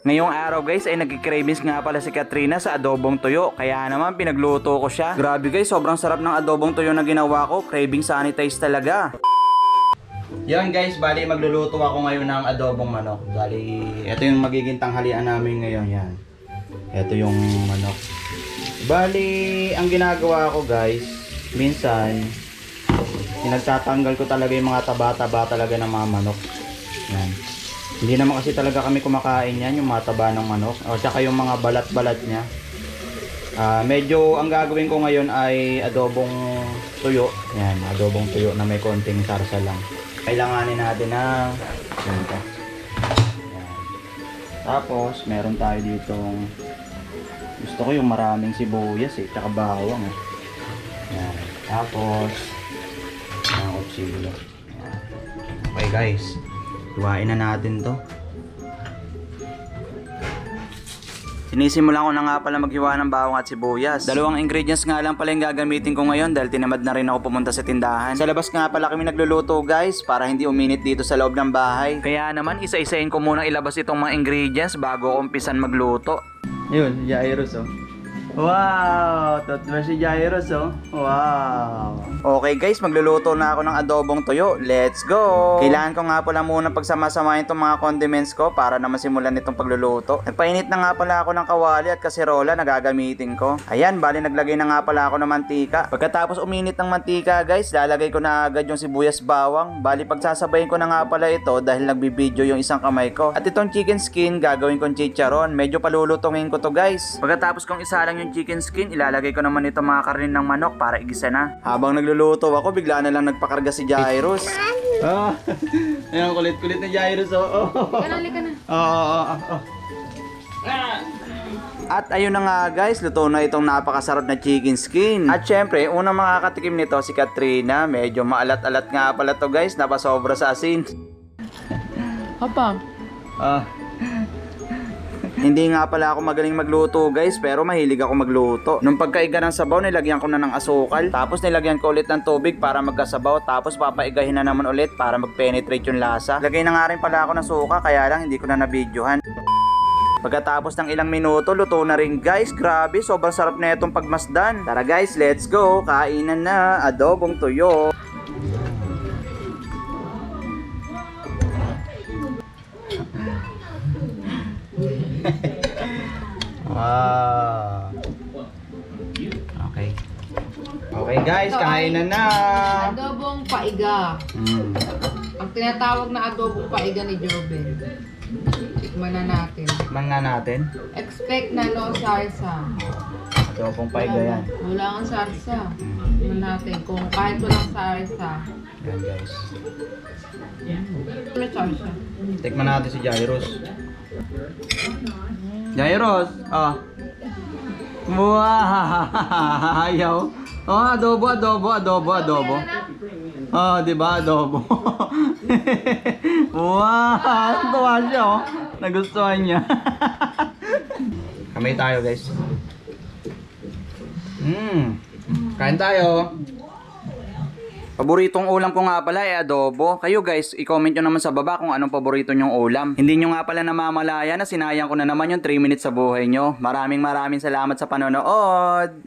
Ngayong araw guys ay nagkikravings nga pala si Katrina sa adobong tuyo. Kaya naman pinagluto ko siya. Grabe guys, sobrang sarap ng adobong tuyo na ginawa ko. Craving sanitize talaga. Yan guys, bali magluluto ako ngayon ng adobong manok. Bali, ito yung magiging tanghalian namin ngayon. Yan. Ito yung manok. Bali, ang ginagawa ko guys, minsan, pinagtatanggal ko talaga yung mga taba-taba talaga ng mga manok. Hindi naman kasi talaga kami kumakain yan, yung mga taba ng manok. O tsaka yung mga balat-balat niya. Ah, medyo ang gagawin ko ngayon ay adobong tuyo. Yan, adobong tuyo na may konting sarsa lang. Kailanganin natin ng ganito. Yan. Tapos, meron tayo ditong gusto ko yung maraming sibuyas eh, tsaka bawang eh. Yan. Tapos, mga kutsilyo. Yan. Okay guys, Iwain na natin to. Sinisimulan ko na nga pala maghiwa ng bawang at sibuyas. Dalawang ingredients nga lang pala yung gagamitin ko ngayon dahil tinamad na rin ako pumunta sa tindahan. Sa labas nga pala kami nagluluto guys para hindi uminit dito sa loob ng bahay. Kaya naman isa-isahin ko muna ilabas itong mga ingredients bago ako umpisan magluto. Yun, si Jairus oh. Wow! Totoo si Jairus oh. Wow! Okay guys, magluluto na ako ng adobong tuyo. Let's go! Kailangan ko nga pala muna pagsama-samahin itong mga condiments ko para na masimulan itong pagluluto. Nagpainit na nga pala ako ng kawali at kaserola na gagamitin ko. Ayan, bali naglagay na nga pala ako ng mantika. Pagkatapos uminit ng mantika guys, lalagay ko na agad yung sibuyas bawang. Bali pagsasabayin ko na nga pala ito dahil nagbibideo yung isang kamay ko. At itong chicken skin gagawin kong chicharon. Medyo palulutongin ko to guys. Pagkatapos kong isa yung chicken skin, ilalagay ko naman ito mga karnin ng manok para igisa na. Habang nagluluto ako, bigla na lang nagpakarga si Jairus. Ah, ayan kulit-kulit ni Jairus oh. Kanali ka na. Oo, oo, oo. At ayun na nga guys, luto na itong napakasarap na chicken skin. At syempre, unang makakatikim nito si Katrina. Medyo maalat-alat nga pala to guys, napasobra sa asin. Papa, Ah. Hindi nga pala ako magaling magluto guys, pero mahilig ako magluto. Nung pagkaiga ng sabaw, nilagyan ko na ng asukal. Tapos nilagyan ko ulit ng tubig para magkasabaw. Tapos papaigahin na naman ulit para mag-penetrate yung lasa. Lagay na nga rin pala ako ng suka, kaya lang hindi ko na nabidyohan. Pagkatapos ng ilang minuto, luto na rin guys. Grabe, sobrang sarap na itong pagmasdan. Tara guys, let's go. Kainan na. Adobong tuyo. Wow. Okay. Okay guys, Ito ay- kainan na. adobong paiga. Mm. Ang tinatawag na adobong paiga ni Jobel. Tikman na natin. Tikman nga natin. Expect na no sarsa. Ito pong paiga yan. Wala kang sarsa. Tikman natin kung kahit walang sarsa. Yan guys. Wala sarsa. Tikman natin si Jairus. Jairus, ah. Wow! Ayaw. Oh, adobo, adobo, adobo, adobo. Oh, di ba adobo? wow! Tuwa siya, oh. Nagustuhan niya. Kamay tayo, guys. Hmm. Kain tayo. Paboritong ulam ko nga pala ay adobo. Kayo guys, i-comment nyo naman sa baba kung anong paborito nyong ulam. Hindi nyo nga pala namamalaya na sinayang ko na naman yung 3 minutes sa buhay nyo. Maraming maraming salamat sa panonood.